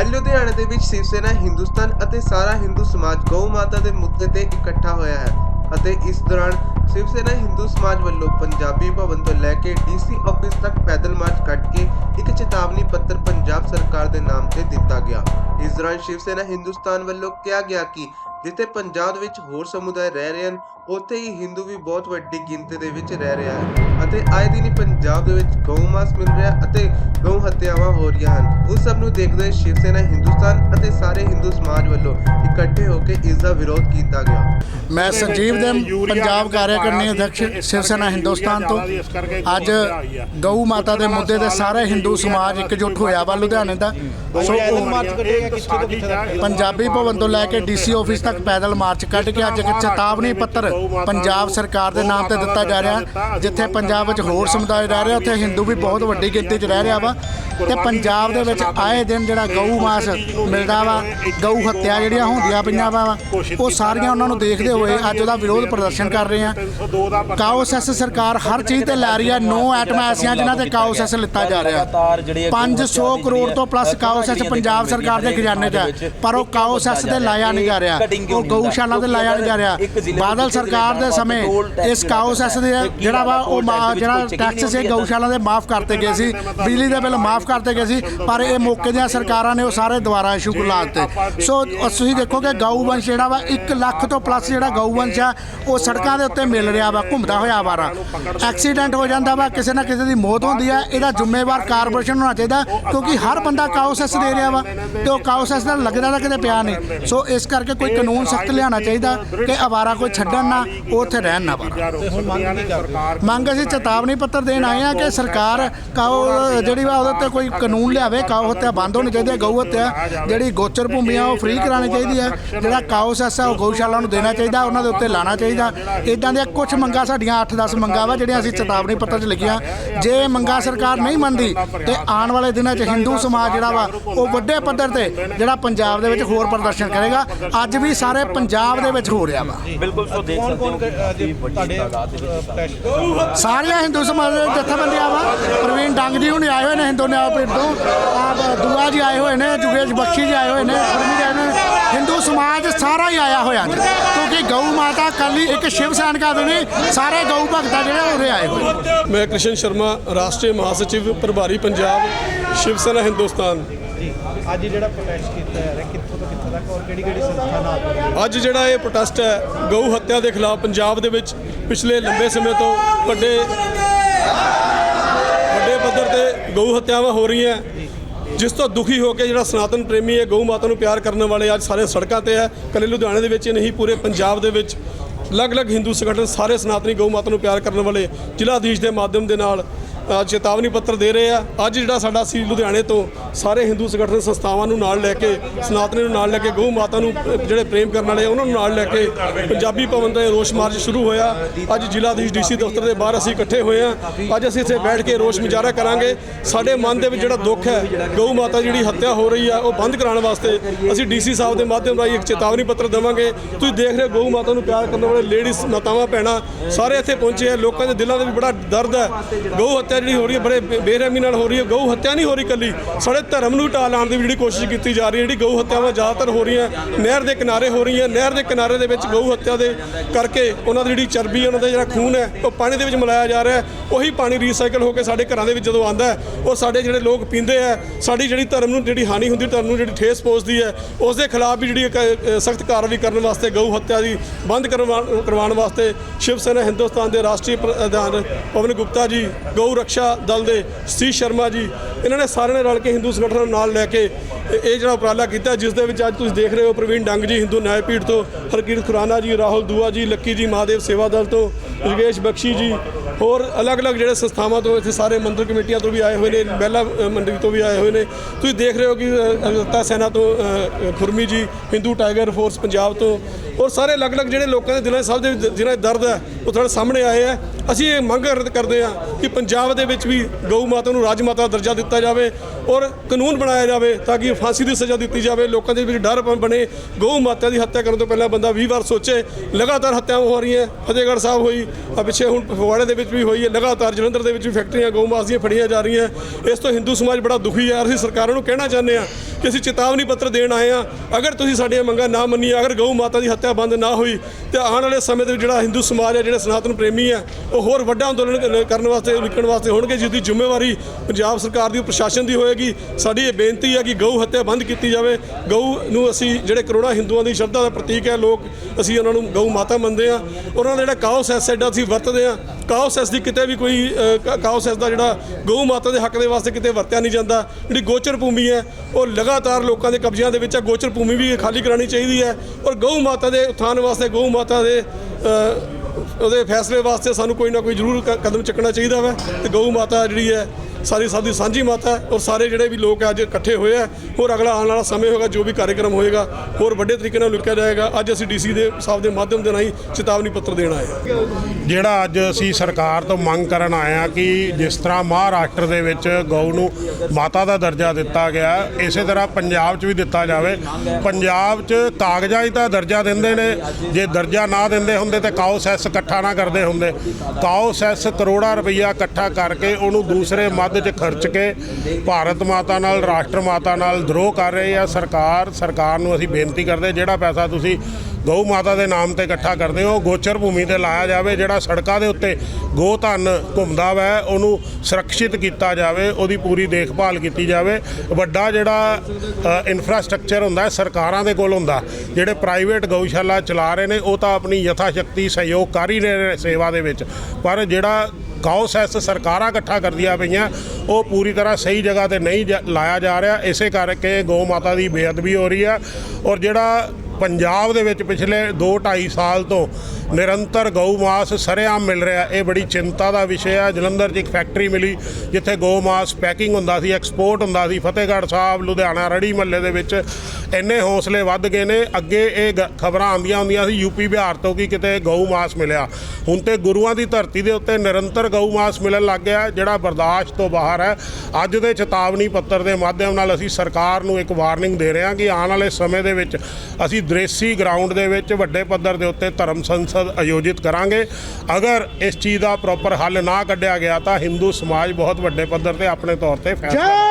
ਅੱਜ ਲੁਧਿਆਣਾ ਦੇ ਵਿੱਚ ਸ਼ਿਵ ਸੈਨਾ, ਹਿੰਦੁਸਤਾਨ ਅਤੇ ਸਾਰਾ ਹਿੰਦੂ ਸਮਾਜ ਗਊ ਮਾਤਾ ਦੇ ਮੁੱਦੇ ਤੇ ਇਕੱਠਾ ਹੋਇਆ ਹੈ ਅਤੇ ਇਸ ਦੌਰਾਨ ਸ਼ਿਵ ਸੈਨਾ, ਹਿੰਦੂ ਸਮਾਜ ਵੱਲੋਂ ਪੰਜਾਬੀ ਭਵਨ ਤੋਂ ਲੈ ਕੇ ਡੀਸੀ ਆਫਿਸ ਤੱਕ ਪੈਦਲ ਮਾਰਚ ਕੱਢ ਕੇ ਇੱਕ ਚੇਤਾਵਨੀ ਪੱਤਰ ਪੰਜਾਬ ਸਰਕਾਰ ਦੇ ਨਾਮ ਤੇ ਦਿੱਤਾ ਗਿਆ। ਇਸ ਦੌਰਾਨ ਸ਼ਿਵ ਸੈਨਾ, ਹਿੰਦੁਸਤਾਨ ਵੱਲੋਂ ਕਿਹਾ ਗਿਆ ਕਿ ਜਿੱਥੇ ਪੰਜਾਬ ਵਿੱਚ ਹੋਰ ਸਮੁਦਾਇ ਰਹਿ ਰਹੇ ਹਨ ਉੱਥੇ ਹੀ ਹਿੰਦੂ ਵੀ ਬਹੁਤ ਵੱਡੀ ਗਿਣਤੀ ਦੇ ਵਿੱਚ ਰਹਿ ਰਿਹਾ ਹੈ ਅਤੇ ਆਏ ਦਿਨ ਹੀ ਪੰਜਾਬ ਦੇ ਵਿੱਚ ਗਊ ਮਾਸ ਮਿਲ ਰਿਹਾ ਅਤੇ ਗਊ ਹੱਤਿਆਵਾਂ ਹੋ ਰਹੀਆਂ ਹਨ। ਉਸ ਸਭ ਨੂੰ ਦੇਖਦੇ ਹੋਏ ਸ਼ਿਵ ਸੈਨਾ ਹਿੰਦੁਸਤਾਨ ਅਤੇ ਸਾਰੇ ਹਿੰਦੂ ਸਮਾਜ ਵੱਲੋਂ ਇਕੱਠੇ ਹੋ ਕੇ ਇਸ ਦਾ ਵਿਰੋਧ ਕੀਤਾ ਗਿਆ। ਮੈਂ ਸੰਜੀਵ ਦੇ ਪੰਜਾਬ ਕਾਰਿਆਕਰਨੀ ਅਧਿਕਸ਼ ਸ਼ਿਵ ਸੈਨਾ ਹਿੰਦੁਸਤਾਨ ਤੋਂ ਅੱਜ ਗਊ ਮਾਤਾ ਦੇ ਮੁੱਦੇ ਤੇ ਸਾਰੇ ਹਿੰਦੂ ਸਮਾਜ ਇਕਜੁੱਟ ਹੋਇਆ ਵਾ ਲੁਧਿਆਣੇ ਦਾ। ਸੋ ਉਹ ਪੰਜਾਬੀ ਭਵਨ ਤੋਂ ਲੈ ਕੇ ਡੀਸੀ ਆਫਿਸ ਤੱਕ ਪੈਦਲ ਮਾਰਚ ਕੱਢ ਕੇ ਅੱਜ ਇੱਕ ਚੇਤਾਵਨੀ ਪੱਤਰ ਪੰਜਾਬ ਸਰਕਾਰ ਦੇ ਨਾਮ ਤੇ ਦਿੱਤਾ ਜਾ ਰਿਹਾ ਜਿੱਥੇ ਪੰਜਾਬ ਵਿੱਚ ਹੋਰ ਸਮੁਦਾਇ ਰਹਿ ਰਿਹਾ, ਉੱਥੇ ਹਿੰਦੂ ਵੀ ਬਹੁਤ ਵੱਡੀ ਗਿਣਤੀ 'ਚ ਰਹਿ ਰਿਹਾ ਵਾ। ਤੇ ਪੰਜਾਬ ਦੇ ਵਿੱਚ ਆਏ ਦਿਨ ਜਿਹੜਾ ਗਊ ਮਾਸ ਮਿਲਦਾ ਵਾ ਗਊ ਹੱਤਿਆ ਜਿਹੜੀਆਂ ਹੁੰਦੀਆਂ ਪਈਆਂ ਵਾ ਉਹ ਸਾਰੀਆਂ ਉਹਨਾਂ ਨੂੰ ਦੇਖਦੇ ਹੋਏ ਅੱਜ ਉਹਦਾ ਵਿਰੋਧ ਪ੍ਰਦਰਸ਼ਨ ਕਰ ਰਹੇ ਆ। ਕਾਓਸੈਸ ਸਰਕਾਰ ਹਰ ਚੀਜ਼ ਤੇ ਲੈ ਰਹੀ ਹੈ ਨੋ ਐਟਮ ਐਸੀਆਂ ਜਿਨ੍ਹਾਂ ਤੇ ਕਾਓਸੈਸ ਲਿੱਤਾ ਜਾ ਰਿਹਾ। 500 ਕਰੋੜ ਤੋਂ ਪਲੱਸ ਕਾਓਸੈਸ ਪੰਜਾਬ ਸਰਕਾਰ ਦੇ ਖਜ਼ਾਨੇ 'ਚ ਪਰ ਉਹ ਕਾਓਸੈਸ ਤੇ ਲਾਇਆ ਨਹੀਂ ਜਾ ਰਿਹਾ। ਉਹ ਗਊਸ਼ਾਲਾ ਤੇ ਲਾਇਆ ਨਹੀਂ ਜਾ ਰਿਹਾ। ਬਾਦਲ ਸਰਕਾਰ ਦੇ ਸਮੇਂ ਇਸ ਕਾਓਸੈਸ ਦੇ ਜਿਹੜਾ ਵਾ ਉਹ ਜਿਹੜਾ ਟੈਕਸ ਸੀ ਗਊਸ਼ਾਲਾ ਦੇ ਮਾਫ ਕਰਤੇ ਗਏ ਸੀ ਬਿਜਲੀ ਦੇ ਬਿੱਲ ਮਾਫ ਕਰਤੇ ਗਏ ਸੀ ਪਰ ਇਹ ਮੌਕੇ ਦੀਆਂ ਸਰਕਾਰਾਂ ਨੇ ਉਹ ਸਾਰੇ ਦੁਬਾਰਾ ਇਸ਼ੂ ਲਾ ਦਿੱਤੇ। ਸੋ ਤੁਸੀਂ ਦੇਖੋਗੇ ਗਊ ਵੰਸ਼ ਜਿਹੜਾ ਵਾ 1 ਲੱਖ ਤੋਂ ਪਲੱਸ ਜਿਹੜਾ ਗਊ ਵੰਸ਼ ਆ ਉਹ ਸੜਕਾਂ ਦੇ ਉੱਤੇ ਮਿਲ ਰਿਹਾ ਵਾ ਘੁੰਮਦਾ ਹੋਇਆ ਵਾਰਾ। ਐਕਸੀਡੈਂਟ ਹੋ ਜਾਂਦਾ ਵਾ ਕਿਸੇ ਨਾ ਕਿਸੇ ਦੀ ਮੌਤ ਹੁੰਦੀ ਆ ਇਹਦਾ ਜ਼ਿੰਮੇਵਾਰ ਕਾਰਪੋਰੇਸ਼ਨ ਹੋਣਾ ਚਾਹੀਦਾ ਕਿਉਂਕਿ ਹਰ ਬੰਦਾ ਕਾਉਸੈਸ ਦੇ ਰਿਹਾ ਵਾ ਤੇ ਉਹ ਕਾਉਸੈਸ ਦਾ ਲੱਗਦਾ ਤਾਂ ਕਿਤੇ ਪਿਆ ਨਹੀਂ। ਸੋ ਇਸ ਕਰਕੇ ਕੋਈ ਕਾਨੂੰਨ ਸਖਤ ਲਿਆਉਣਾ ਚਾਹੀਦਾ ਕਿ ਅਵਾਰਾ ਕੋਈ ਛੱਡਣ ਨਾ ਉੱਥੇ ਰਹਿਣ ਨਾ ਵਾਰਾ। ਮੰਗ ਅਸੀਂ ਚੇਤਾਵਨੀ ਪੱਤਰ ਦੇਣ ਆਏ ਆ ਕਿ ਸਰਕਾਰ ਕਾਓ ਜਿਹੜੀ ਵਾ ਉਹਦੇ ਉੱਤੇ ਕੋਈ ਕਾਨੂੰਨ ਲਿਆਵੇ ਕਾਓ ਹੱਤਿਆ ਬੰਦ ਹੋਣੀ ਚਾਹੀਦੀ ਹੈ ਗਊ ਹੱਤਿਆ ਜਿਹੜੀ ਗੋਚਰ ਭੂਮੀਆਂ ਉਹ ਫ੍ਰੀ ਕਰਾਉਣੀ ਚਾਹੀਦੀ ਹੈ ਜਿਹੜਾ ਕਾਓ ਸੈਸ ਆ ਉਹ ਗਊਸ਼ਾਲਾ ਨੂੰ ਦੇਣਾ ਚਾਹੀਦਾ ਉਹਨਾਂ ਦੇ ਉੱਤੇ ਲਾਣਾ ਚਾਹੀਦਾ। ਇਦਾਂ ਦੀਆਂ ਕੁਝ ਮੰਗਾਂ ਸਾਡੀਆਂ 8-10 ਮੰਗਾਂ ਵਾ ਜਿਹੜੀਆਂ ਅਸੀਂ ਚੇਤਾਵਨੀ ਪੱਤਰ 'ਚ ਲਿਖੀਆਂ। ਜੇ ਮੰਗਾਂ ਸਰਕਾਰ ਨਹੀਂ ਮੰਨਦੀ ਤੇ ਆਉਣ ਵਾਲੇ ਦਿਨਾਂ 'ਚ ਹਿੰਦੂ ਸਮਾਜ ਜਿਹੜਾ ਵਾ ਉਹ ਵੱਡੇ ਪੱਧਰ ਤੇ ਜਿਹੜਾ ਪੰਜਾਬ ਦੇ ਵਿੱਚ ਹੋਰ ਪ੍ਰਦਰਸ਼ਨ ਕਰੇਗਾ। ਅੱਜ ਵੀ ਸਾਰੇ ਪੰਜਾਬ ਦੇ ਵਿੱਚ ਹੋ ਰਿਹਾ ਵਾ। ਬਿਲਕੁਲ ਸੋ ਦੇਖ ਸਕਦੇ ਹੋ ਵਿੱਚ ਸਾਰੀਆਂ ਹਿੰਦੂ ਸਮਾਜ ਦੇ ਜਥੇਬੰਦੀਆਂ ਵਾ ਪ੍ਰਵੀਨ ਡੰਗ ਜੀ ਹੁਣ ਆਏ ਹੋਏ ਨੇ ਹਿੰਦੂ ਨਿਆਪੀਠ ਤੋਂ ਆਪ ਦੁਆ ਜੀ ਆਏ ਹੋਏ ਨੇ ਜੁਗੇਸ਼ ਬਖਸ਼ੀ ਜੀ ਆਏ ਹੋਏ ਨੇ ਗੁਰਮੀ ਜੀ ਆਏ ਨੇ। ਹਿੰਦੂ ਸਮਾਜ ਸਾਰਾ ਹੀ ਆਇਆ ਹੋਇਆ ਜੀ ਕਿਉਂਕਿ ਗਊ ਮਾਤਾ ਕੱਲੀ ਇੱਕ ਸ਼ਿਵ ਸੈਨਿਕਾ ਦੇ ਨਹੀਂ ਸਾਰੇ ਗਊ ਭਗਤਾਂ ਜਿਹੜੇ ਉਰੇ ਆਏ ਹੋਏ ਨੇ। ਮੈਂ ਕ੍ਰਿਸ਼ਨ ਸ਼ਰਮਾ ਰਾਸ਼ਟਰੀ ਮਹਾਸਚਿਵ ਪ੍ਰਭਾਰੀ ਪੰਜਾਬ ਸ਼ਿਵ ਸੈਨਾ ਹਿੰਦੁਸਤਾਨ। ਅੱਜ ਜਿਹੜਾ ਪ੍ਰੋਟੈਸਟ ਕੀਤਾ ਜਾ ਰਿਹਾ ਕਿੱਥੋਂ ਤੋਂ ਕਿੱਥੋਂ ਤੱਕ ਔਰ ਕਿਹੜੀ ਕਿਹੜੀ ਸੰਸਥਾ ਨਾਲ ਅੱਜ ਜਿਹੜਾ ਇਹ ਪ੍ਰੋਟੈਸਟ ਹੈ ਗਊ ਹੱਤਿਆ ਦੇ ਖਿਲਾਫ ਪੰਜਾਬ ਦੇ ਵਿੱਚ ਪਿਛਲੇ ਲੰਬੇ ਸਮੇਂ ਤੋਂ ਵੱਡੇ ਗਊ ਹੱਤਿਆਵਾਂ ਹੋ ਰਹੀਆਂ ਜਿਸ ਤੋਂ ਦੁਖੀ ਹੋ ਕੇ ਜਿਹੜਾ ਸਨਾਤਨ ਪ੍ਰੇਮੀ ਹੈ ਗਊ ਮਾਤਾ ਨੂੰ ਪਿਆਰ ਕਰਨ ਵਾਲੇ ਅੱਜ ਸਾਰੇ ਸੜਕਾਂ ਤੇ ਹੈ। ਕੱਲੇ ਲੁਧਿਆਣੇ ਦੇ ਵਿੱਚ ਹੀ ਨਹੀਂ ਪੂਰੇ ਪੰਜਾਬ ਦੇ ਵਿੱਚ ਅਲੱਗ-ਅਲੱਗ ਹਿੰਦੂ ਸੰਗਠਨ ਸਾਰੇ ਸਨਾਤਨੀ ਗਊ ਮਾਤਾ ਨੂੰ ਪਿਆਰ ਕਰਨ ਵਾਲੇ ਜ਼ਿਲ੍ਹਾ ਅਧੀਸ਼ ਦੇ ਮਾਧਿਅਮ ਦੇ ਨਾਲ ਚੇਤਾਵਨੀ ਪੱਤਰ ਦੇ ਰਹੇ ਆ। ਅੱਜ ਜਿਹੜਾ ਸਾਡਾ ਸੀ ਲੁਧਿਆਣੇ ਤੋਂ ਸਾਰੇ ਹਿੰਦੂ ਸੰਗਠਨ ਸੰਸਥਾਵਾਂ ਨੂੰ ਨਾਲ ਲੈ ਕੇ ਸਨਾਤਨੀ ਨੂੰ ਨਾਲ ਲੈ ਕੇ ਗਊ ਮਾਤਾ ਨੂੰ ਜਿਹੜੇ ਪ੍ਰੇਮ ਕਰਨ ਵਾਲੇ ਆ, ਉਹਨਾਂ ਨੂੰ ਨਾਲ ਲੈ ਕੇ ਪੰਜਾਬੀ ਭਵਨ ਤੇ ਰੋਸ ਮਾਰਚ ਸ਼ੁਰੂ ਹੋਇਆ। ਅੱਜ ਜ਼ਿਲ੍ਹਾ ਅਧੀਸ਼ ਡੀਸੀ ਦਫ਼ਤਰ ਦੇ ਬਾਹਰ ਅਸੀਂ ਇਕੱਠੇ ਹੋਏ ਆ ਅੱਜ ਅਸੀਂ ਇੱਥੇ ਬੈਠ ਕੇ ਰੋਸ ਮੁਜ਼ਾਹਰਾ ਕਰਾਂਗੇ। ਸਾਡੇ ਮਨ ਦੇ ਵਿੱਚ ਜਿਹੜਾ ਦੁੱਖ ਹੈ ਗਊ ਮਾਤਾ ਜਿਹੜੀ ਹੱਤਿਆ ਹੋ ਰਹੀ ਆ ਉਹ ਬੰਦ ਕਰਾਉਣ ਵਾਸਤੇ ਅਸੀਂ ਡੀਸੀ ਸਾਹਿਬ ਦੇ ਮਾਧਿਅਮ ਰਾਹੀਂ ਇੱਕ ਚੇਤਾਵਨੀ ਪੱਤਰ ਦੇਵਾਂਗੇ। ਤੁਸੀਂ ਦੇਖ ਰਹੇ ਹੋ ਗਊ ਮਾਤਾ ਨੂੰ ਪਿਆਰ ਕਰਨ ਵਾਲੇ ਲੇਡੀਜ਼ ਮਾਤਾਵਾਂ ਭੈਣਾਂ ਸਾਰੇ ਇੱਥੇ ਪਹੁੰਚੇ ਆ। ਲੋਕਾਂ ਦੇ ਦਿਲਾਂ ਦੇ ਵੀ ਬੜਾ ਦਰਦ ਹੈ। ਗਊ ਹੱਤਿਆ ਜਿਹੜੀ ਹੋ ਰਹੀ ਹੈ ਬੜੇ ਬੇਰਹਿਮੀ ਨਾਲ ਹੋ ਰਹੀ ਹੈ। ਗਊ ਹੱਤਿਆ ਨਹੀਂ ਹੋ ਰਹੀ ਕੱਲੀ ਸਾਡੇ ਧਰਮ ਨੂੰ ਢਾਹ ਲਾਉਣ ਦੀ ਜਿਹੜੀ ਕੋਸ਼ਿਸ਼ ਕੀਤੀ ਜਾ ਰਹੀ ਹੈ ਜਿਹੜੀ ਗਊ ਹੱਤਿਆਵਾਂ ਜ਼ਿਆਦਾਤਰ ਹੋ ਰਹੀਆਂ ਨਹਿਰ ਦੇ ਕਿਨਾਰੇ ਹੋ ਰਹੀਆਂ ਨਹਿਰ ਦੇ ਕਿਨਾਰੇ ਦੇ ਵਿੱਚ ਗਊ ਹੱਤਿਆ ਦੇ ਕਰਕੇ ਉਹਨਾਂ ਦੀ ਜਿਹੜੀ ਚਰਬੀ ਹੈ, ਉਹਨਾਂ ਦਾ ਜਿਹੜਾ ਖੂਨ ਹੈ ਉਹ ਪਾਣੀ ਦੇ ਵਿੱਚ ਮਿਲਾਇਆ ਜਾ ਰਿਹਾ ਹੈ। ਉਹੀ ਪਾਣੀ ਰੀਸਾਈਕਲ ਹੋ ਕੇ ਸਾਡੇ ਘਰਾਂ ਦੇ ਵਿੱਚ ਜਦੋਂ ਆਉਂਦਾ ਉਹ ਸਾਡੇ ਜਿਹੜੇ ਲੋਕ ਪੀਂਦੇ ਆ ਸਾਡੀ ਜਿਹੜੀ ਧਰਮ ਨੂੰ ਜਿਹੜੀ ਹਾਨੀ ਹੁੰਦੀ ਧਰਮ ਨੂੰ ਜਿਹੜੀ ਠੇਸ ਪਹੁੰਚਦੀ ਹੈ ਉਸ ਦੇ ਖਿਲਾਫ ਵੀ ਜਿਹੜੀ ਸਖਤ ਕਾਰਵਾਈ ਕਰਨ ਵਾਸਤੇ ਗਊ ਹੱਤਿਆ ਦੀ ਬੰਦ ਕਰਵਾ- ਕਰਵਾਉਣ ਵਾਸਤੇ ਸ਼ਿਵ ਸੈਨਾ ਹਿੰਦੁਸਤਾਨ ਦੇ ਰਾਸ਼ਟਰੀ ਪ੍ਰਧਾਨ ਪਵਨ ਗੁਪਤਾ ਜੀ ਗਊ ਰੱਖਿਆ ਦਲ ਦੇ ਸਤੀਸ਼ ਸ਼ਰਮਾ ਜੀ, ਇਹਨਾਂ ਨੇ ਸਾਰਿਆਂ ਨੇ ਰਲ ਕੇ ਹਿੰਦੂ ਸੰਗਠਨਾਂ ਨੂੰ ਨਾਲ ਲੈ ਕੇ ਇਹ ਜਿਹੜਾ ਉਪਰਾਲਾ ਕੀਤਾ, ਜਿਸ ਦੇ ਵਿੱਚ ਅੱਜ ਤੁਸੀਂ ਦੇਖ ਰਹੇ ਹੋ ਪ੍ਰਵੀਨ ਡੰਗ ਜੀ, ਹਿੰਦੂ ਨਿਆਇਪੀਠ ਤੋਂ ਹਰਕੀਰਤ ਖੁਰਾਨਾ ਜੀ, ਰਾਹੁਲ ਦੂਆ ਜੀ, ਲੱਕੀ ਜੀ, ਮਹਾਦੇਵ ਸੇਵਾ ਦਲ ਤੋਂ ਯੋਗੇਸ਼ ਬਖਸ਼ੀ ਜੀ ਹੋਰ ਅਲੱਗ-ਅਲੱਗ ਜਿਹੜੇ ਸੰਸਥਾਵਾਂ ਤੋਂ ਇੱਥੇ ਸਾਰੇ ਮੰਦਰ ਕਮੇਟੀਆਂ ਤੋਂ ਵੀ ਆਏ ਹੋਏ ਨੇ ਮਹਿਲਾ ਮੰਡਲੀ ਤੋਂ ਵੀ ਆਏ ਹੋਏ ਨੇ। ਤੁਸੀਂ ਦੇਖ ਰਹੇ ਹੋ ਕਿ ਅਗਤਾ ਸੈਨਾ ਤੋਂ ਅ, ਖੁਰਮੀ ਜੀ ਹਿੰਦੂ ਟਾਈਗਰ ਫੋਰਸ ਪੰਜਾਬ ਤੋਂ ਔਰ ਸਾਰੇ ਅਲੱਗ-ਅਲੱਗ ਜਿਹੜੇ ਲੋਕਾਂ ਦੇ ਦਿਲਾਂ ਸਭ ਦੇ ਜਿਨ੍ਹਾਂ 'ਚ ਦਰਦ ਹੈ ਉਹ ਤੁਹਾਡੇ ਸਾਹਮਣੇ ਆਏ ਆ ਅਸੀਂ ਇਹ ਮੰਗ ਕਰਦੇ ਹਾਂ ਕਿ ਪੰਜਾਬ ਦੇ ਵਿੱਚ ਵੀ ਗਊ ਮਾਤਾ ਨੂੰ ਰਾਜ ਮਾਤਾ ਦਾ ਦਰਜਾ ਦਿੱਤਾ ਜਾਵੇ ਔਰ ਕਾਨੂੰਨ ਬਣਾਇਆ ਜਾਵੇ ਤਾਂ ਕਿ ਫਾਂਸੀ ਦੀ ਸਜ਼ਾ ਦਿੱਤੀ ਜਾਵੇ ਲੋਕਾਂ ਦੇ ਵਿੱਚ ਡਰ ਬਣੇ। ਗਊ ਮਾਤਾ ਦੀ ਹੱਤਿਆ ਕਰਨ ਤੋਂ ਪਹਿਲਾਂ ਬੰਦਾ 20 ਵਾਰ ਸੋਚੇ ਲਗਾਤਾਰ ਹੱਤਿਆਵਾਂ ਹੋ ਰਹੀਆਂ ਫਤਿਹਗੜ੍ਹ ਸਾਹਿਬ ਹੋਈ ਆ ਪਿੱਛੇ ਹੁਣ ਫਗਵਾੜੇ ਦੇ ਵਿੱਚ ਵੀ ਹੋਈ ਹੈ। ਲਗਾਤਾਰ ਜਲੰਧਰ ਦੇ ਵਿੱਚ ਵੀ ਫੈਕਟਰੀਆਂ ਗਊ ਮਾਸ ਦੀਆਂ ਫੜੀਆਂ ਜਾ ਰਹੀਆਂ ਇਸ ਤੋਂ ਹਿੰਦੂ ਸਮਾਜ ਬੜਾ ਦੁਖੀ ਹੈ। ਅਸੀਂ ਸਰਕਾਰਾਂ ਨੂੰ ਕਹਿਣਾ ਚਾਹੁੰਦੇ ਹਾਂ ਕਿ ਅਸੀਂ ਚੇਤਾਵਨੀ ਪੱਤਰ ਦੇਣ ਆਏ ਹਾਂ। ਅਗਰ ਤੁਸੀਂ ਸਾਡੀਆਂ ਮੰਗਾਂ ਨਾ ਮੰਨੀਆਂ, ਅਗਰ ਗਊ ਮਾਤਾ ਦੀ ਹੱਤਿਆ ਬੰਦ ਨਾ ਹੋਈ, ਤੇ ਆਉਣ ਵਾਲੇ ਸਮੇਂ ਦੇ ਵਿੱਚ ਜਿਹੜਾ ਹਿੰਦੂ ਸਮਾਜ ਹੈ, ਜਿਹੜਾ ਸਨਾਤਨ ਪ੍ਰੇਮੀ ਹੈ, ਉਹ ਹੋਰ ਵੱਡਾ ਅੰਦੋਲਨ ਕਰਨ ਵਾਸਤੇ, ਉਲੀਕਣ ਵਾਸਤੇ ਹੋਣਗੇ, ਜਿਸ ਦੀ ਜ਼ਿੰਮੇਵਾਰੀ ਪੰਜਾਬ ਸਰਕਾਰ ਦੀ, ਪ੍ਰਸ਼ਾਸਨ ਦੀ ਹੋਏਗੀ। ਸਾਡੀ ਇਹ ਬੇਨਤੀ ਹੈ ਕਿ ਗਊ ਹੱਤਿਆ ਬੰਦ ਕੀਤੀ ਜਾਵੇ। ਗਊ ਨੂੰ ਅਸੀਂ ਜਿਹੜੇ ਕਰੋੜਾਂ ਹਿੰਦੂਆਂ ਦੀ ਸ਼ਰਧਾ ਦਾ ਪ੍ਰਤੀਕ ਹੈ, ਲੋਕ ਅਸੀਂ ਉਹਨਾਂ ਨੂੰ ਗਊ ਮਾਤਾ ਮੰਨਦੇ ਆ ਉਹਨਾਂ ਦਾ ਜਿਹੜਾ ਕਾਓ ਸੈਸ ਅਸੀਂ ਵਰਤਦੇ ਆ ਕਾਓ ਸੈਸ ਦੀ ਕਿਤੇ ਵੀ ਕੋਈ ਅ, ਦਾ ਜਿਹੜਾ ਗਊ ਮਾਤਾ ਦੇ ਹੱਕ ਦੇ ਵਾਸਤੇ ਕਿਤੇ ਵਰਤਿਆ ਨਹੀਂ ਜਾਂਦਾ ਜਿਹੜੀ ਗੋਚਰ ਭੂਮੀ ਹੈ ਉਹ ਲਗਾਤਾਰ ਲੋਕਾਂ ਦੇ ਕਬਜ਼ਿਆਂ ਦੇ ਵਿੱਚ ਹੈ ਗੋਚਰ ਭੂਮੀ ਵੀ ਖਾਲੀ ਕਰਾਉਣੀ ਚਾਹੀਦੀ ਹੈ ਔਰ ਗਊ ਮਾਤਾ ਦੇ ਉਥਾਨ ਵਾਸਤੇ ਗਊ ਮਾਤਾ ਦੇ ਉਹਦੇ ਫੈਸਲੇ ਵਾਸਤੇ ਸਾਨੂੰ ਕੋਈ ਨਾ ਕੋਈ ਜ਼ਰੂਰ ਕ- ਕਦਮ ਚੱਕਣਾ ਚਾਹੀਦਾ ਵਾ ਤੇ ਗਊ ਮਾਤਾ ਜਿਹੜੀ ਹੈ ਸਾਰੀ ਸਭ ਦੀ ਸਾਂਝੀ ਮਾਤਾ ਹੈ ਔਰ ਸਾਰੇ ਜਿਹੜੇ ਵੀ ਲੋਕ ਅੱਜ ਇਕੱਠੇ ਹੋਏ ਆ, ਹੋਰ ਅਗਲਾ ਆਉਣ ਵਾਲਾ ਸਮੇਂ ਹੋਗਾ ਜੋ ਵੀ ਕਾਰਜਕ੍ਰਮ ਹੋਏਗਾ, ਹੋਰ ਵੱਡੇ ਤਰੀਕੇ ਨਾਲ ਲੁਕਿਆ ਜਾਏਗਾ। ਅੱਜ ਅਸੀਂ ਡੀਸੀ ਦੇ ਸਾਹਿਬ ਦੇ ਮਾਧਿਅਮ ਦੇ ਰਾਹੀਂ ਚੇਤਾਵਨੀ ਪੱਤਰ ਦੇਣ ਆਏ ਹਾਂ। ਜਿਹੜਾ ਅੱਜ ਅਸੀਂ ਸਰਕਾਰ ਤੋਂ ਮੰਗ ਕਰਨ ਆਏ ਹਾਂ ਕਿ ਜਿਸ ਤਰ੍ਹਾਂ ਮਹਾਰਾਸ਼ਟਰ ਦੇ ਵਿੱਚ ਗਊ ਨੂੰ ਮਾਤਾ ਦਾ ਦਰਜਾ ਦਿੱਤਾ ਗਿਆ, ਇਸੇ ਤਰ੍ਹਾਂ ਪੰਜਾਬ 'ਚ ਵੀ ਦਿੱਤਾ ਜਾਵੇ। ਪੰਜਾਬ 'ਚ ਕਾਗਜ਼ਾਂ 'ਚ ਤਾਂ ਦਰਜਾ ਦਿੰਦੇ ਨੇ। ਜੇ ਦਰਜਾ ਨਾ ਦਿੰਦੇ ਹੁੰਦੇ ਤੇ ਕਾਓ ਸੈਸ ਇਕੱਠਾ ਨਾ ਕਰਦੇ ਹੁੰਦੇ। ਕਾਓ ਸੈਸ ਕਰੋੜਾਂ ਰੁਪਈਆ ਇਕੱਠਾ ਕਰਕੇ ਉਹਨੂੰ ਦੂਸਰੇ ਮੱਧ 'ਚ ਖਰਚ ਕੇ ਭਾਰਤ ਮਾਤਾ ਨਾਲ, ਰਾਸ਼ਟਰ ਮਾਤਾ ਨਾਲ ਧਰੋਹ ਕਰ ਰਹੀ ਆ। ਸਰਕਾਰ ਸਰਕਾਰ ਨੂੰ ਅਸੀਂ ਬੇਨਤੀ ਕਰਦੇ ਜਿਹੜਾ ਪੈਸਾ ਤੁਸੀਂ ਗਊ ਮਾਤਾ ਦੇ ਨਾਮ ਤੇ ਇਕੱਠਾ ਕਰਦੇ ਹੋ, ਗੋਚਰ ਭੂਮੀ ਤੇ ਲਾਇਆ ਜਾਵੇ, ਜਿਹੜਾ ਸੜਕਾਂ ਦੇ ਉੱਤੇ ਗੋ ਧਨ ਘੁੰਮਦਾ ਵੈ, ਉਹਨੂੰ ਸੁਰੱਖਿਅਤ ਕੀਤਾ ਜਾਵੇ, ਉਹਦੀ ਪੂਰੀ ਦੇਖਭਾਲ ਕੀਤੀ ਜਾਵੇ। ਵੱਡਾ ਜਿਹੜਾ ਇਨਫਰਾਸਟ੍ਰਕਚਰ ਹੁੰਦਾ, ਸਰਕਾਰਾਂ ਦੇ ਕੋਲ ਹੁੰਦਾ, ਜਿਹੜੇ ਪ੍ਰਾਈਵੇਟ ਗਊਸ਼ਾਲਾ ਚਲਾ ਰਹੇ ਨੇ, ਉਹ ਤਾਂ ਆਪਣੀ ਯਥਾ ਸ਼ਕਤੀ ਸਹਿਯੋਗ ਕਰ ਹੀ ਰਹੇ ਨੇ ਸੇਵਾ ਦੇ ਵਿੱਚ। ਪਰ ਜਿਹੜਾ ਗਊ ਸਰਕਾਰਾਂ ਇਕੱਠਾ ਕਰਦੀਆਂ ਪਈਆਂ, ਉਹ ਪੂਰੀ ਤਰ੍ਹਾਂ ਸਹੀ ਜਗ੍ਹਾ ਤੇ ਨਹੀਂ ਜਾ- ਲਾਇਆ ਜਾ ਰਿਹਾ। ਇਸੇ ਕਰਕੇ ਗਊ ਮਾਤਾ ਦੀ ਬੇਅਦਬੀ ਹੋ ਰਹੀ ਆ ਔਰ ਜਿਹੜਾ ਪੰਜਾਬ ਦੇ ਵਿੱਚ ਪਿਛਲੇ 2.5 ਸਾਲ ਤੋਂ ਨਿਰੰਤਰ ਗਊ ਮਾਸ ਸਰੇਆਮ ਮਿਲ ਰਿਹਾ। ਇਹ ਬੜੀ ਚਿੰਤਾ ਦਾ ਵਿਸ਼ੇ ਆ ਜਲੰਧਰ 'ਚ ਇੱਕ ਫੈਕਟਰੀ ਮਿਲੀ ਜਿੱਥੇ ਗਊ ਮਾਸ ਪੈਕਿੰਗ ਹੁੰਦਾ ਸੀ ਐਕਸਪੋਰਟ ਹੁੰਦਾ ਸੀ। ਫਤਿਹਗੜ੍ਹ ਸਾਹਿਬ, ਲੁਧਿਆਣਾ, ਰੜੀ ਮੱਲੇ ਦੇ ਵਿੱਚ ਇੰਨੇ ਹੌਸਲੇ ਵੱਧ ਗਏ ਨੇ। ਅੱਗੇ ਇਹ ਖਬਰਾਂ ਆਉਂਦੀਆਂ ਹੁੰਦੀਆਂ ਸੀ ਯੂਪੀ ਬਿਹਾਰ ਤੋਂ ਕਿ ਕਿਤੇ ਗਊ ਮਾਸ ਮਿਲਿਆ। ਹੁਣ ਤੇ ਗੁਰੂਆਂ ਦੀ ਧਰਤੀ ਦੇ ਉੱਤੇ ਨਿਰੰਤਰ ਗਊ ਮਾਸ ਮਿਲਣ ਲੱਗ ਗਿਆ, ਜਿਹੜਾ ਬਰਦਾਸ਼ਤ ਤੋਂ ਬਾਹਰ ਹੈ। ਅੱਜ ਦੇ ਚੇਤਾਵਨੀ ਪੱਤਰ ਦੇ ਮਾਧਿਅਮ ਨਾਲ ਅਸੀਂ ਸਰਕਾਰ ਨੂੰ ਇੱਕ ਵਾਰਨਿੰਗ ਦੇ ਰਹੇ ਹਾਂ ਕਿ ਆਉਣ ਵਾਲੇ ਸਮੇਂ ਦੇ ਵਿੱਚ ਅਸੀਂ ਦ੍ਰੇਸੀ ਗਰਾਊਂਡ ਦੇ ਵਿੱਚ ਵੱਡੇ ਪੱਧਰ ਦੇ ਉੱਤੇ ਧਰਮ ਸੰਸਦ ਆਯੋਜਿਤ ਕਰਾਂਗੇ। ਅਗਰ ਇਸ ਚੀਜ਼ ਦਾ ਪ੍ਰੋਪਰ ਹੱਲ ਨਾ ਕੱਢਿਆ ਗਿਆ ਤਾਂ ਹਿੰਦੂ ਸਮਾਜ ਬਹੁਤ ਵੱਡੇ ਪੱਧਰ ਤੇ ਆਪਣੇ ਤੌਰ ਤੇ ਫੈਸਲਾ